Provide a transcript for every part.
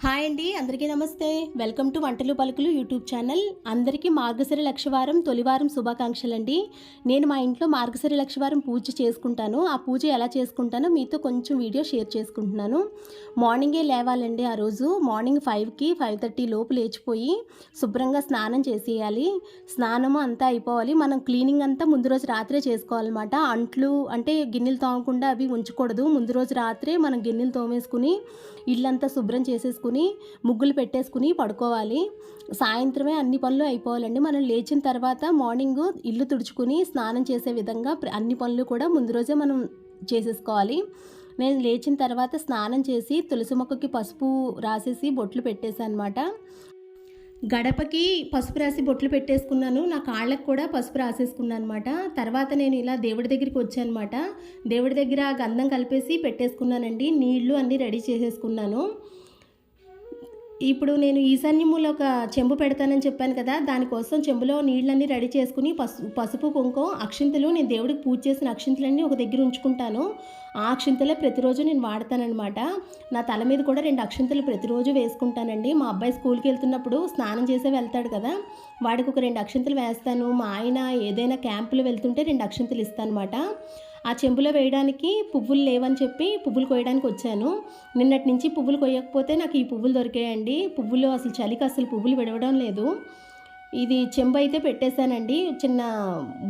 Hi అండి అందరికీ నమస్తే. వెల్కమ్ టు వంటలు పలుకులు యూట్యూబ్ ఛానల్. అందరికీ మార్గశిర లక్షవారం తొలివారం శుభాకాంక్షలు అండి నేను మా ఇంట్లో మార్గశిర లక్షవారం పూజ చేసుకుంటాను. ఆ పూజ ఎలా చేసుకుంటానో మీతో కొంచెం వీడియో షేర్ చేసుకుంటున్నాను. మార్నింగే లేవాలండి ఆ రోజు. మార్నింగ్ ఫైవ్కి ఫైవ్ థర్టీ లోపు లేచిపోయి శుభ్రంగా స్నానం చేసేయాలి. స్నానము అంతా అయిపోవాలి. మనం క్లీనింగ్ అంతా ముందు రోజు రాత్రే చేసుకోవాలన్నమాట. అంట్లు అంటే గిన్నెలు తోమకుండా అవి ఉంచకూడదు. ముందు రోజు రాత్రే మనం గిన్నెలు తోమేసుకుని ఇల్లంతా శుభ్రం చేసేసుకుని ముగ్గులు పెట్టేసుకుని పడుకోవాలి. సాయంత్రమే అన్ని పనులు అయిపోవాలండి. మనం లేచిన తర్వాత మార్నింగ్ ఇల్లు తుడుచుకుని స్నానం చేసే విధంగా అన్ని పనులు కూడా ముందు రోజే మనం చేసేసుకోవాలి. నేను లేచిన తర్వాత స్నానం చేసి తులసి మొక్కకి పసుపు రాసేసి బొట్లు పెట్టేశాను అనమాట గడపకి పసుపు రాసి బొట్లు పెట్టేసుకున్నాను. నా కాళ్ళకు కూడా పసుపు రాసేసుకున్నాను అనమాట తర్వాత నేను ఇలా దేవుడి దగ్గరికి వచ్చానమాట. దేవుడి దగ్గర గంధం కలిపేసి పెట్టేసుకున్నానండి. నీళ్ళు అన్నీ రెడీ చేసేసుకున్నాను. ఇప్పుడు నేను ఈశాన్యములో ఒక చెంబు పెడతానని చెప్పాను కదా దానికోసం చెంబులో నీళ్ళన్నీ రెడీ చేసుకుని పసు పసుపు కుంకుమ అక్షింతలు నేను దేవుడికి పూజ చేసిన అక్షింతలన్నీ ఒక దగ్గర ఉంచుకుంటాను. ఆ అక్షింతలే ప్రతిరోజు నేను వాడతానమాట నా తల మీద కూడా రెండు అక్షింతలు ప్రతిరోజు వేసుకుంటానండి. మా అబ్బాయి స్కూల్కి వెళ్తున్నప్పుడు స్నానం చేసే వెళ్తాడు కదా వాడికి ఒక రెండు అక్షింతలు వేస్తాను. మా ఆయన ఏదైనా క్యాంపులు వెళ్తుంటే రెండు అక్షింతలు ఇస్తానమాట ఆ చెంబులో వేయడానికి పువ్వులు లేవని చెప్పి పువ్వులు కోయడానికి వచ్చాను. నిన్నటి నుంచి పువ్వులు కొయ్యకపోతే నాకు ఈ పువ్వులు దొరికాయండి. పువ్వులు అసలు చలికి అసలు పువ్వులు విడవడం లేదు. ఇది చెంబు అయితే పెట్టేశానండి. చిన్న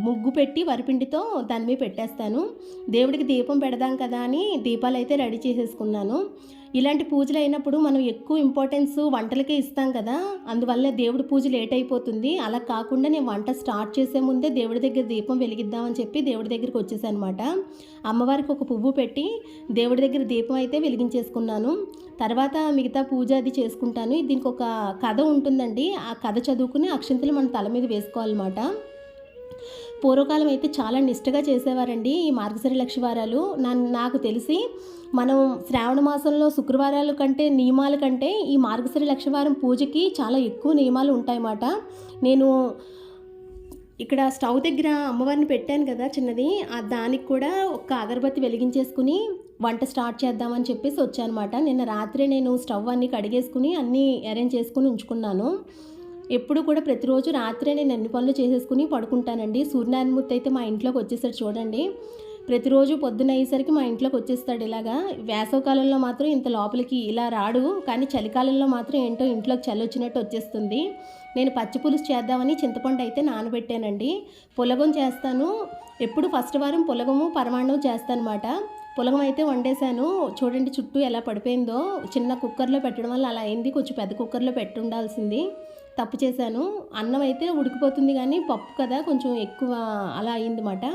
ముగ్గు పెట్టి వరిపిండితో దాని మీద పెట్టేస్తాను. దేవుడికి దీపం పెడదాం కదా అని దీపాలు అయితే రెడీ చేసేసుకున్నాను. ఇలాంటి పూజలు అయినప్పుడు మనం ఎక్కువ ఇంపార్టెన్స్ వంటలకే ఇస్తాం కదా. అందువల్ల దేవుడి పూజ లేట్ అయిపోతుంది. అలా కాకుండా నేను వంట స్టార్ట్ చేసే ముందే దేవుడి దగ్గర దీపం వెలిగిద్దామని చెప్పి దేవుడి దగ్గరికి వచ్చేసానమాట. అనమాట అమ్మవారికి ఒక పువ్వు పెట్టి దేవుడి దగ్గర దీపం అయితే వెలిగించేసుకున్నాను. తర్వాత మిగతా పూజ అది చేసుకుంటాను. దీనికి ఒక కథ ఉంటుందండి. ఆ కథ చదువుకుని అక్షింతలు మన తల మీద వేసుకోవాలన్నమాట. పూర్వకాలం అయితే చాలా నిష్టగా చేసేవారండి ఈ మార్గశిర లక్షవారాలు. నా నాకు తెలిసి మనం శ్రావణ మాసంలో శుక్రవారాల కంటే నియమాల కంటే ఈ మార్గశిర లక్షవారం పూజకి చాలా ఎక్కువ నియమాలు ఉంటాయన్నమాట. నేను ఇక్కడ స్టవ్ దగ్గర అమ్మవారిని పెట్టాను కదా చిన్నది. ఆ దానికి కూడా ఒక అగరబత్తి వెలిగించేసుకుని వంట స్టార్ట్ చేద్దామని చెప్పేసి వచ్చానమాట. నిన్న రాత్రి నేను స్టవ్ అన్నీ కడిగేసుకుని అన్నీ అరేంజ్ చేసుకుని ఉంచుకున్నాను. ఎప్పుడు కూడా ప్రతిరోజు రాత్రే నేను అన్ని పనులు చేసేసుకుని పడుకుంటానండి. సూర్యనారాయణమూర్తి అయితే మా ఇంట్లోకి వచ్చేసాడు చూడండి. ప్రతిరోజు పొద్దున అయ్యేసరికి మా ఇంట్లోకి వచ్చేస్తాడు ఇలాగా. వేసవకాలంలో మాత్రం ఇంత లోపలికి ఇలా రాడు. కానీ చలికాలంలో మాత్రం ఏంటో ఇంట్లోకి చలి వచ్చినట్టు వచ్చేస్తుంది. నేను పచ్చి పులుసు చేద్దామని చింతపండు అయితే నానబెట్టానండి. పులగం చేస్తాను. ఎప్పుడు ఫస్ట్ వారం పులగము పరమాణం చేస్తానమాట. పులగం అయితే వండేశాను. చూడండి చుట్టూ ఎలా పడిపోయిందో. చిన్న కుక్కర్లో పెట్టడం వల్ల అలా అయింది. కొంచెం పెద్ద కుక్కర్లో పెట్టి ఉండాల్సింది. తప్పు చేశాను. అన్నం అయితే ఉడికిపోతుంది కానీ పప్పు కదా కొంచెం ఎక్కువ అలా అయిందన్నమాట.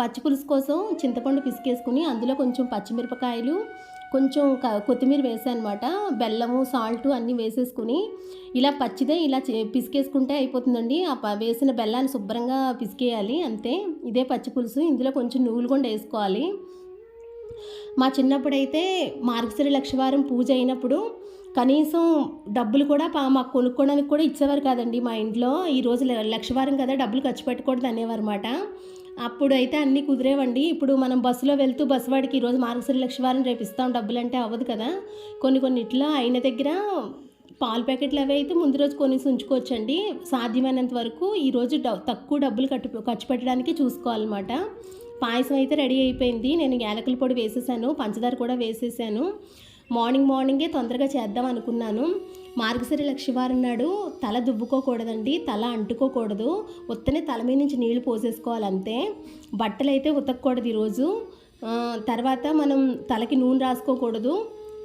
పచ్చి పులుసు కోసం చింతపండు పిసికేసుకుని అందులో కొంచెం పచ్చిమిరపకాయలు కొంచెం క- కొత్తిమీర వేసాను అనమాట బెల్లము సాల్ట్ అన్నీ వేసేసుకుని ఇలా పచ్చిదే ఇలా చే- పిసికేసుకుంటే అయిపోతుందండి. ఆ ప- వేసిన బెల్లాన్ని శుభ్రంగా పిసికేయాలి అంతే. ఇదే పచ్చి పులుసు. ఇందులో కొంచెం నువ్వులు కూడా వేసుకోవాలి. మా చిన్నప్పుడైతే మార్గశిర లక్షవారం పూజ అయినప్పుడు కనీసం డబ్బులు కూడా పా- మాకు కొనుక్కోవడానికి కూడా ఇచ్చేవారు కాదండి మా ఇంట్లో. ఈ రోజు ల- లక్షవారం కదా డబ్బులు ఖర్చు పెట్టకూడదు అనేవారన్నమాట. అప్పుడు అయితే అన్నీ కుదిరేవండి. ఇప్పుడు మనం బస్సులో వెళ్తూ బస్సు వాడికి ఈరోజు మార్గశిర లక్షవారం రేపు ఇస్తాం డబ్బులు అంటే అవ్వదు కదా. కొన్ని కొన్ని ఇట్లా అయిన దగ్గర పాల ప్యాకెట్లు అవి అయితే ముందు రోజు కొనేసి ఉంచుకోవచ్చండి. సాధ్యమైనంత వరకు ఈరోజు డ తక్కువ డబ్బులు కట్టు ఖర్చు పెట్టడానికి చూసుకోవాలన్నమాట. పాయసం అయితే రెడీ అయిపోయింది. నేను యాలకుల పొడి వేసేసాను పంచదార కూడా వేసేసాను. మార్నింగ్ మార్నింగే తొందరగా చేద్దాం అనుకున్నాను. మార్గశిర లక్షవారం నాడు తల దువ్వుకోకూడదండి తల అంటుకోకూడదు. ఉత్తనే తల మీద నుంచి నీళ్ళు పోసేసుకోవాలి అంతే. బట్టలు అయితే ఉతకూడదు ఈరోజు తర్వాత మనం తలకి నూనె రాసుకోకూడదు.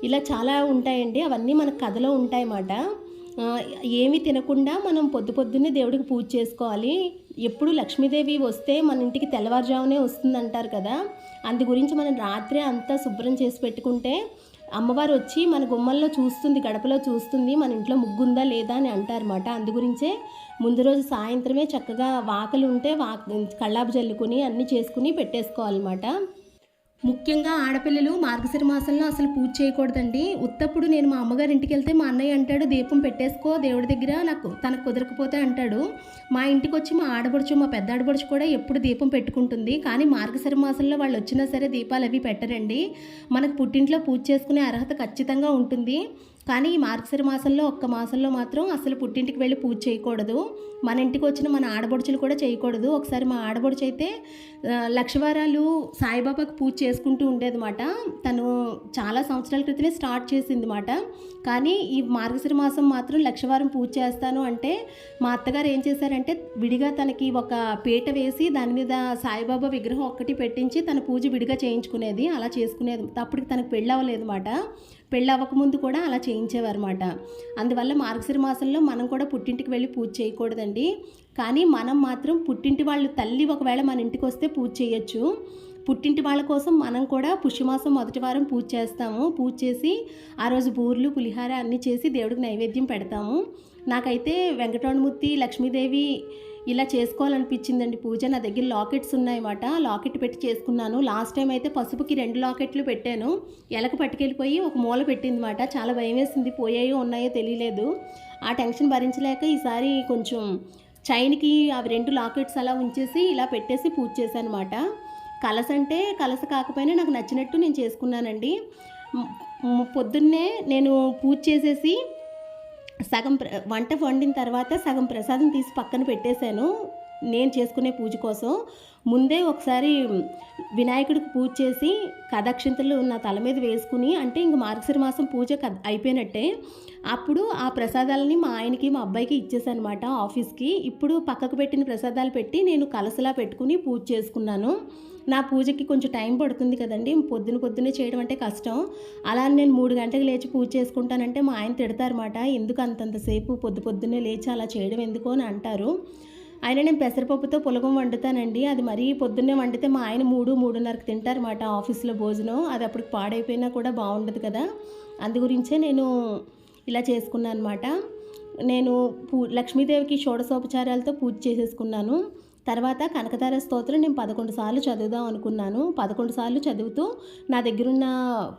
ఇలా చాలా ఉంటాయండి. అవన్నీ మన కథలో ఉంటాయన్నమాట. ఏమి తినకుండా మనం పొద్దు పొద్దున్నే దేవుడికి పూజ చేసుకోవాలి. ఎప్పుడు లక్ష్మీదేవి వస్తే మన ఇంటికి తెల్లవారుజామునే వస్తుంది అంటారు కదా. అందు గురించి మనం రాత్రే అంతా శుభ్రం చేసి పెట్టుకుంటే అమ్మవారు వచ్చి మన గుమ్మల్లో చూస్తుంది గడపలో చూస్తుంది మన ఇంట్లో ముగ్గుందా లేదా అని అంటారన్నమాట. అందు గురించే ముందు రోజు సాయంత్రమే చక్కగా వాకలు ఉంటే వాక్ కళ్ళాపు జల్లుకొని అన్నీ చేసుకుని పెట్టేసుకోవాలన్నమాట. ముఖ్యంగా ఆడపిల్లలు మార్గశిర మాసంలో అసలు పూజ చేయకూడదండి. ఉత్తప్పుడు నేను మా అమ్మగారి ఇంటికి వెళ్తే మా అన్నయ్య అంటాడు దీపం పెట్టేసుకో దేవుడి దగ్గర నాకు తనకు కుదరకపోతే అంటాడు. మా ఇంటికి వచ్చి మా ఆడపడుచు మా పెద్ద ఆడపడుచు కూడా ఎప్పుడు దీపం పెట్టుకుంటుంది. కానీ మార్గశిర మాసంలో వాళ్ళు వచ్చినా సరే దీపాలు అవి పెట్టరండి. మనకు పుట్టింట్లో పూజ చేసుకునే అర్హత ఖచ్చితంగా ఉంటుంది. కానీ ఈ మార్గశిర మాసంలో ఒక్క మాసంలో మాత్రం అసలు పుట్టింటికి వెళ్ళి పూజ చేయకూడదు. మన ఇంటికి వచ్చిన మన ఆడబడుచులు కూడా చేయకూడదు. ఒకసారి మా ఆడబడుచు అయితే లక్షవారాలు సాయిబాబాకు పూజ చేసుకుంటూ ఉండేదన్నమాట. తను చాలా సంవత్సరాల క్రితమే స్టార్ట్ చేసింది మాట కానీ ఈ మార్గశిర మాసం మాత్రం లక్షవారం పూజ చేస్తాను అంటే మా అత్తగారు ఏం చేశారంటే విడిగా తనకి ఒక పీట వేసి దాని మీద సాయిబాబా విగ్రహం ఒక్కటి పెట్టించి తన పూజ విడిగా చేయించుకునేది. అలా చేసుకునేది. అప్పటికి తనకు పెళ్ళి అవ్వలేదు మాట పెళ్ళి అవ్వకముందు కూడా అలా చేయించేవారన్నమాట. అందువల్ల మార్గశిర మాసంలో మనం కూడా పుట్టింటికి వెళ్ళి పూజ చేయకూడదండి. కానీ మనం మాత్రం పుట్టింటి వాళ్ళు తల్లి ఒకవేళ మన ఇంటికి వస్తే పూజ చేయొచ్చు. పుట్టింటి వాళ్ళ కోసం మనం కూడా పుష్యమాసం మొదటి వారం పూజ చేస్తాము. పూజ చేసి ఆ రోజు బూర్లు పులిహార అన్నీ చేసి దేవుడికి నైవేద్యం పెడతాము. నాకైతే వెంకటరమణమూర్తి లక్ష్మీదేవి ఇలా చేసుకోవాలనిపించిందండి. పూజ నా దగ్గర లాకెట్స్ ఉన్నాయన్నమాట. లాకెట్ పెట్టి చేసుకున్నాను. లాస్ట్ టైం అయితే పసుపుకి రెండు లాకెట్లు పెట్టాను. ఎలక పట్టుకెళ్ళిపోయి ఒక మూల పెట్టిందన్నమాట. చాలా భయం వేసింది. పోయాయో ఉన్నాయో తెలియలేదు. ఆ టెన్షన్ భరించలేక ఈసారి కొంచెం చైన్కి అవి రెండు లాకెట్స్ అలా ఉంచేసి ఇలా పెట్టేసి పూజ చేశాను అనమాట కలస అంటే కలస కాకపోయినా నాకు నచ్చినట్టు నేను చేసుకున్నానండి. పొద్దున్నే నేను పూజ చేసేసి సగం ప్ర- వంట వండిన తర్వాత సగం ప్రసాదం తీసి పక్కన పెట్టేశాను. నేను చేసుకునే పూజ కోసం. ముందే ఒకసారి వినాయకుడికి పూజ చేసి కథక్షింతలు నా తల మీద వేసుకుని అంటే ఇంక మార్గశిర మాసం పూజ అయిపోయినట్టే. అప్పుడు ఆ ప్రసాదాలని మా ఆయనకి మా అబ్బాయికి ఇచ్చేసానమాట ఆఫీస్కి. ఇప్పుడు పక్కకు పెట్టిన ప్రసాదాలు పెట్టి నేను కలసలా పెట్టుకుని పూజ చేసుకున్నాను. నా పూజకి కొంచెం టైం పడుతుంది కదండి. పొద్దున పొద్దునే చేయడం అంటే కష్టం. అలా నేను మూడు గంటలకు లేచి పూజ చేసుకుంటానంటే మా ఆయన తిడతారన్నమాట. ఎందుకు అంతంతసేపు పొద్దు పొద్దున్నే లేచి అలా చేయడం ఎందుకు అని అంటారు. ఆయన నేను పెసరపప్పుతో పులగం వండుతానండి. అది మరీ పొద్దున్నే వండితే మా ఆయన మూడు మూడున్నరకు తింటారన్నమాట ఆఫీస్లో భోజనం. అది అప్పుడు పాడైపోయినా కూడా బాగుండదు కదా. అందు గురించే నేను ఇలా చేసుకున్నాను అనమాట నేను పూ లక్ష్మీదేవికి షోడశోపచారాలతో పూజ చేసేసుకున్నాను. తర్వాత కనకతార స్తోత్రం నేను పదకొండు సార్లు చదువుదాం అనుకున్నాను. పదకొండు సార్లు చదువుతూ నా దగ్గరున్న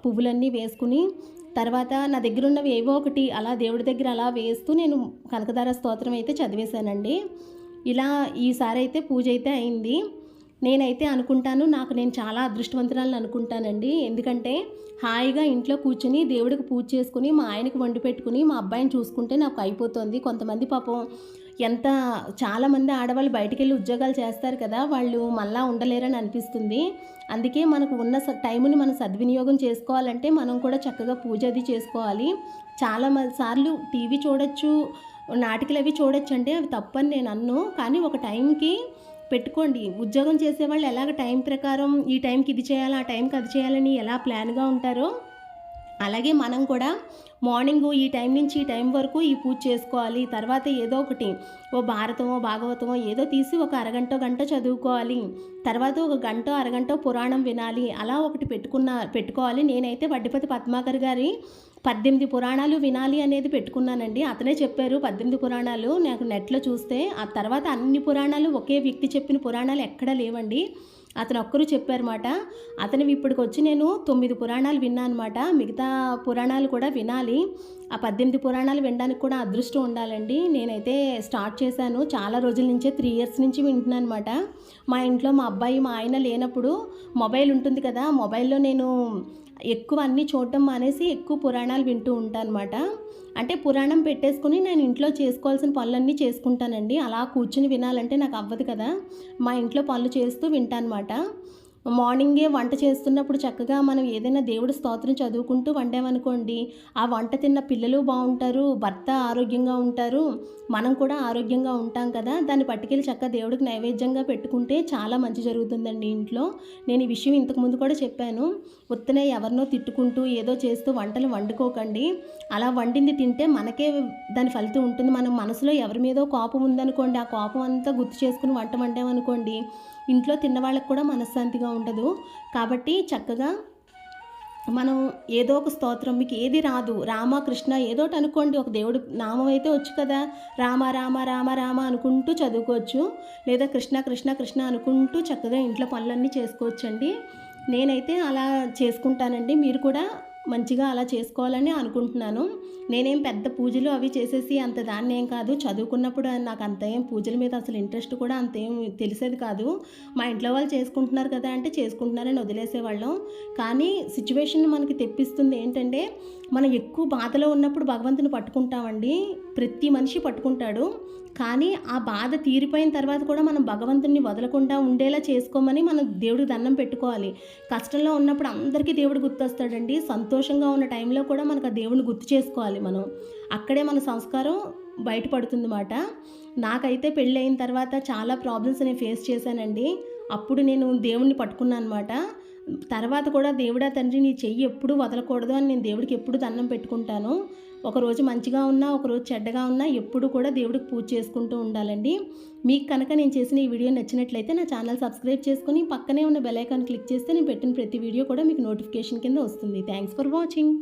పువ్వులన్నీ వేసుకుని తర్వాత నా దగ్గర ఉన్నవి ఏవో ఒకటి అలా దేవుడి దగ్గర అలా వేస్తూ నేను కనకదార స్తోత్రం అయితే చదివేశానండి. ఇలా ఈసారి అయితే పూజ అయితే అయింది. నేనైతే అనుకుంటాను నాకు నేను చాలా అదృష్టవంతురాలను అనుకుంటానండి. ఎందుకంటే హాయిగా ఇంట్లో కూర్చుని దేవుడికి పూజ చేసుకుని మా ఆయనకు వండి పెట్టుకుని మా అబ్బాయిని చూసుకుంటే నాకు అయిపోతుంది. కొంతమంది పాపం ఎంత చాలామంది ఆడవాళ్ళు బయటికి వెళ్ళి ఉద్యోగాలు చేస్తారు కదా వాళ్ళు మళ్ళా ఉండలేరని అనిపిస్తుంది. అందుకే మనకు ఉన్న స- మనం సద్వినియోగం చేసుకోవాలంటే మనం కూడా చక్కగా పూజ అది చేసుకోవాలి. చాలా సార్లు టీవీ చూడొచ్చు నాటికలు అవి చూడొచ్చండి అవి తప్పని నేను అన్ను. కానీ ఒక టైంకి పెట్టుకోండి. ఉద్యోగం చేసేవాళ్ళు ఎలాగ టైం ప్రకారం ఈ టైంకి ఇది చేయాలి ఆ టైంకి అది చేయాలని ఎలా ప్లాన్గా ఉంటారో అలాగే మనం కూడా మార్నింగ్ ఈ టైం నుంచి ఈ టైం వరకు ఈ పూజ చేసుకోవాలి. తర్వాత ఏదో ఒకటి ఓ భారతమో భాగవతమో ఏదో తీసి ఒక అరగంట గంట చదువుకోవాలి. తర్వాత ఒక గంట అరగంట పురాణం వినాలి. అలా ఒకటి పెట్టుకున్న పెట్టుకోవాలి. నేనైతే వడ్డిపతి పద్మాకర్ గారి పద్దెనిమిది పురాణాలు వినాలి అనేది పెట్టుకున్నానండి. అతనే చెప్పారు పద్దెనిమిది పురాణాలు నాకు నెట్లో చూస్తే. ఆ తర్వాత అన్ని పురాణాలు ఒకే వ్యక్తి చెప్పిన పురాణాలు ఎక్కడా లేవండి. అతను ఒక్కరు చెప్పారన్నమాట. అతను ఇప్పటికి వచ్చి నేను తొమ్మిది పురాణాలు విన్నాను అనమాట మిగతా పురాణాలు కూడా వినాలి. ఆ పద్దెనిమిది పురాణాలు వినడానికి కూడా అదృష్టం ఉండాలండి. నేనైతే స్టార్ట్ చేశాను. చాలా రోజుల నుంచే త్రీ ఇయర్స్ నుంచి వింటున్నాను అనమాట మా ఇంట్లో మా అబ్బాయి మా ఆయన లేనప్పుడు మొబైల్ ఉంటుంది కదా. మొబైల్లో నేను ఎక్కువ అన్నీ చూడటం మానేసి ఎక్కువ పురాణాలు వింటూ ఉంటాను అనమాట అంటే పురాణం పెట్టేసుకుని నేను ఇంట్లో చేసుకోవాల్సిన పనులన్నీ చేసుకుంటానండి. అలా కూర్చుని వినాలంటే నాకు అవ్వదు కదా. మా ఇంట్లో పనులు చేస్తూ వింటానమాట. మార్నింగే వంట చేస్తున్నప్పుడు చక్కగా మనం ఏదైనా దేవుడి స్తోత్రం చదువుకుంటూ వండామనుకోండి ఆ వంట తిన్న పిల్లలు బాగుంటారు భర్త ఆరోగ్యంగా ఉంటారు మనం కూడా ఆరోగ్యంగా ఉంటాం కదా దాన్ని పట్టుకెళ్ళి చక్కగా దేవుడికి నైవేద్యంగా పెట్టుకుంటే చాలా మంచి జరుగుతుందండి ఇంట్లో. నేను ఈ విషయం ఇంతకుముందు కూడా చెప్పాను. ఉత్తనే ఎవరినో తిట్టుకుంటూ ఏదో చేస్తూ వంటలు వండుకోకండి. అలా వండింది తింటే మనకే దాని ఫలితం ఉంటుంది. మనం మనసులో ఎవరి మీదో కోపం ఉందనుకోండి ఆ కోపం అంతా గుర్తు చేసుకుని వంట వండామనుకోండి ఇంట్లో తిన్న వాళ్ళకి కూడా మనశ్శాంతిగా ఉండదు. కాబట్టి చక్కగా మనం ఏదో ఒక స్తోత్రం మీకు ఏది రాదు. రామ కృష్ణ ఏదో ఒకటి అనుకోండి. ఒక దేవుడు నామం అయితే వచ్చు కదా. రామ రామ రామ రామ అనుకుంటూ చదువుకోవచ్చు. లేదా కృష్ణ కృష్ణ కృష్ణ అనుకుంటూ చక్కగా ఇంట్లో పనులన్నీ చేసుకోవచ్చండి. నేనైతే అలా చేసుకుంటానండి. మీరు కూడా మంచిగా అలా చేసుకోవాలని అనుకుంటున్నాను. నేనేం పెద్ద పూజలు అవి చేసేసి అంత దాన్ని ఏం కాదు. చదువుకున్నప్పుడు నాకు అంత ఏం పూజల మీద అసలు ఇంట్రెస్ట్ కూడా అంత ఏం తెలిసేది కాదు. మా ఇంట్లో వాళ్ళు చేసుకుంటున్నారు కదా అంటే చేసుకుంటున్నారని వదిలేసేవాళ్ళం. కానీ సిచ్యువేషన్ మనకి తెప్పిస్తుంది ఏంటంటే మనం ఎక్కువ బాధలో ఉన్నప్పుడు భగవంతుని పట్టుకుంటామండి. ప్రతి మనిషి పట్టుకుంటాడు. కానీ ఆ బాధ తీరిపోయిన తర్వాత కూడా మనం భగవంతుని వదలకుండా ఉండేలా చేసుకోమని మనం దేవుడికి దండం పెట్టుకోవాలి. కష్టంలో ఉన్నప్పుడు అందరికీ దేవుడు గుర్తొస్తాడండి. సంతోషంగా ఉన్న టైంలో కూడా మనకు ఆ దేవుడిని గుర్తు చేసుకోవాలి మనం. అక్కడే మన సంస్కారం బయటపడుతుంది అన్నమాట నాకైతే పెళ్ళి అయిన తర్వాత చాలా ప్రాబ్లమ్స్ నేను ఫేస్ చేశానండి. అప్పుడు నేను దేవుణ్ణి పట్టుకున్నాను అనమాట తర్వాత కూడా దేవుడా తండ్రి నీ చెయ్యి ఎప్పుడూ వదలకూడదు అని నేను దేవుడికి ఎప్పుడు దండం పెట్టుకుంటాను. ఒకరోజు మంచిగా ఉన్నా ఒకరోజు చెడ్డగా ఉన్నా ఎప్పుడు కూడా దేవుడికి పూజ చేసుకుంటూ ఉండాలండి. మీకు కనుక నేను చేసిన ఈ వీడియో నచ్చినట్లయితే నా ఛానల్ సబ్స్క్రైబ్ చేసుకుని పక్కనే ఉన్న బెల్ ఐకాన్ క్లిక్ చేస్తే నేను పెట్టిన ప్రతి వీడియో కూడా మీకు నోటిఫికేషన్ కింద వస్తుంది. Thanks for watching.